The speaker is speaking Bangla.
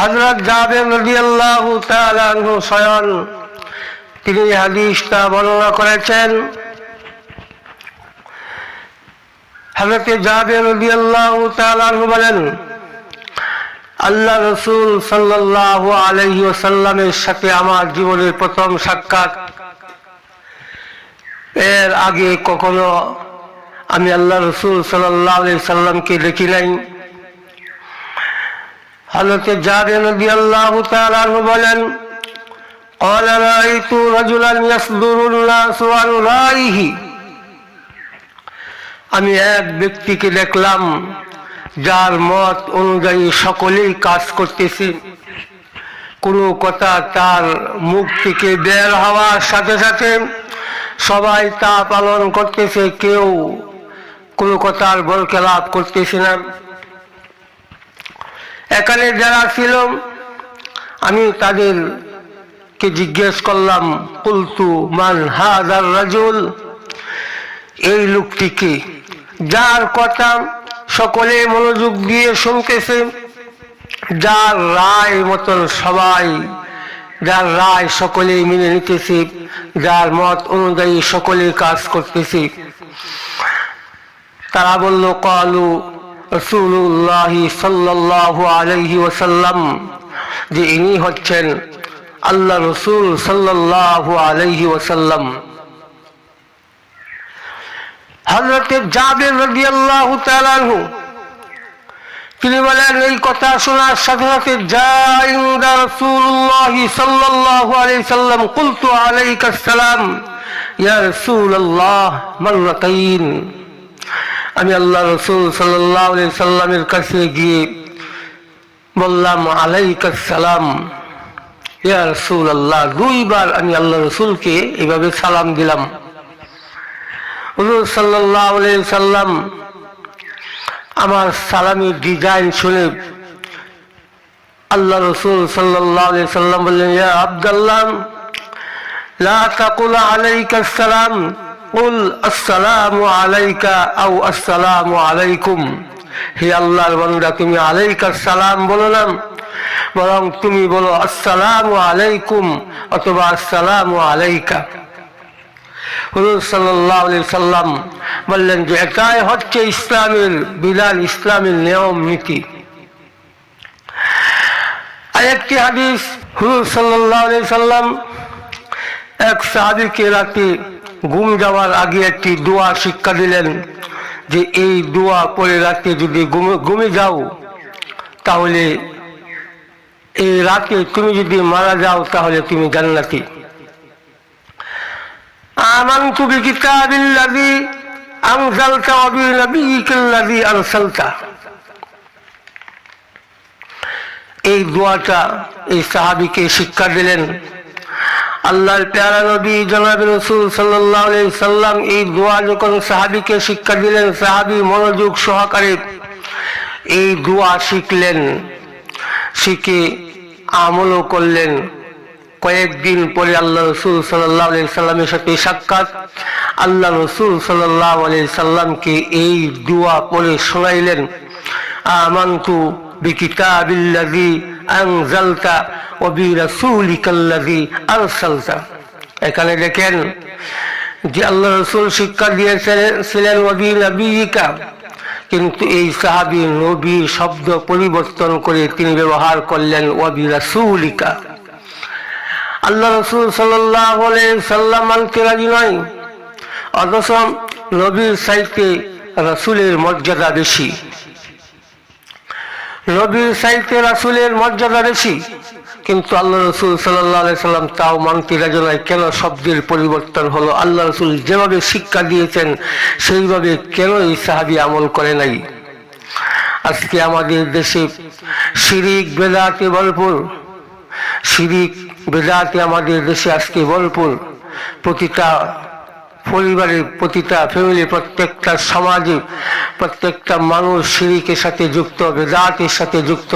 হজরত জাবের রাদিয়াল্লাহু তাআলা আনহু স্বয়ং তিনি হাদিসটা বর্ণনা করেছেন। হজরত তাআলা আনহু বলেন, আল্লাহ রসুল সাল্লাল্লাহু আলাইহি ওয়াসাল্লামের সাথে আমার জীবনের প্রথম সাক্ষাৎ। এর আগে কখনো আমি আল্লাহ রসুল সাল্লাহ আলাইহি সাল্লামকে দেখি নাই। হজরত জাবের রাদিয়াল্লাহু তাআলা আনহু বলেন قال رأيت رجلا يصدر الناس عن رأيه আমি এক ব্যক্তিকে দেখলাম যার মত অনুযায়ী সকলেই কাজ করতেছে কোনো কথা তার মুখ থেকে বের হওয়ার সাথে সাথে সবাই তা পালন করতেছে কেউ কোনো কথার বলকে লাভ করতেছে না এখানে যারা ছিল, আমি তাদেরকে জিজ্ঞেস করলাম, কুলতু মান হাজার রাজুল? এই লোকটিকে, যার কথা সকলে মনোযোগ দিয়ে শুনতেছে, যার রায় মতন সবাই, যার রায় সকলে মেনে নিতেছে, যার মত অনুযায়ী সকলে কাজ করতেছে। তারা বলল, কালু রসুল্লাহ সাল্লাহ আলহি ওসাল্লাম যে ইনি হচ্ছেন আল্লাহ রসুল সাল্লাহ আলহি ওসাল্লাম হজরতে জাবের রাদিয়াল্লাহু তাআলা আনহু, তিনি বলেন, এই কথা শোনার সাথে সাথে জাইন্দা রাসূলুল্লাহ সাল্লাল্লাহু আলাইহি সাল্লাম কুলতু আলাইকা সালাম, ইয়া রাসূলুল্লাহ মাররাতাইন। আমি আল্লাহ রসুল সাল্লামের কাছে গিয়ে বললাম, আলাইকা সালাম, ইয়া রাসূলুল্লাহ। দুইবার আমি আল্লাহ রাসূলকে এভাবে সালাম দিলাম। সাল্লাম আমার সালামির ডিজাইন শুনে আল্লাহ রসুল সাল্লাম বললেন, ইয়া আবদাল্লাহ, লা তাকুল সালাম। কুল আসসালামু আলাইকা আও আসসালামু আলাইকুম। হে আল্লাহর বান্দা, তুমি আলাইকা সালাম বলো না, বরং তুমি বলো আসসালামু আলাইকুম অথবা আসসালামু আলাইকা। হুজুর সাল্লাহ সাল্লাম বললেন যে, এটাই হচ্ছে ইসলামের বিধান, ইসলামের নিয়ম, নীতি। আরেকটি হাদিস, হুজুর সাল্লাহ সাল্লাম এক সাহাবিকে রাতে ঘুম যাওয়ার আগে একটি দোয়া শিক্ষা দিলেন যে এই দোয়া পড়ে রাতে যদি ঘুমে যাও, তাহলে এই রাতে তুমি যদি মারা যাও, তাহলে তুমি জান্নাতি। এই দোয়াটা এই সাহাবিকে শিক্ষা দিলেন। আল্লাহর প্যারা নবী জনাব রসুল সাল্লাহ সাল্লাম এই দোয়া যখন সাহাবিকে শিক্ষা দিলেন, সাহাবি মনোযোগ সহকারে এই দোয়া শিখলেন, শিখে আমলও করলেন। কয়েকদিন পরে আল্লাহ রসুল সাল্লাহ সাল্লামের সাথে সাক্ষাৎ। আল্লাহ রসুল সাল্লাহ সাল্লামকে এই দোয়া পড়ে শোনাইলেন, আমান্তু বিরাসূলিকাল্লাযী আরসালতা এখানে দেখেন যে আল্লাহ রসুল শিক্ষা দিয়েছিলেন কিন্তু এই সাহাবী নবী শব্দ পরিবর্তন করে তিনি ব্যবহার করলেন ওবি রাসূলিকা। আল্লাহ রসুল সাল্লাহ সাল্লাম রাজি নয়। অথচ নবীর সাইতে রসুলের মর্যাদা বেশি। নবীর সাইতে রাসুলের মর্যাদা বেশি। কিন্তু আল্লাহ রসুল সাল্লাহ সাল্লাম তাও মানতে রাজি নয় কেন শব্দের পরিবর্তন হলো? আল্লাহ রসুল যেভাবে শিক্ষা দিয়েছেন, সেইভাবে কেন এই সাহাবি আমল করে নাই? আজকে আমাদের দেশে শিরিক, বেদাতে ভরপুর। শিরিক, বেদাতে আমাদের দেশে আজকে ভরপুর। প্রতিটা পরিবারে প্রতিটা ফ্যামিলি প্রত্যেকটা সমাজে প্রত্যেকটা মানুষ শিরিকের সাথে যুক্ত, বেদাতের সাথে যুক্ত।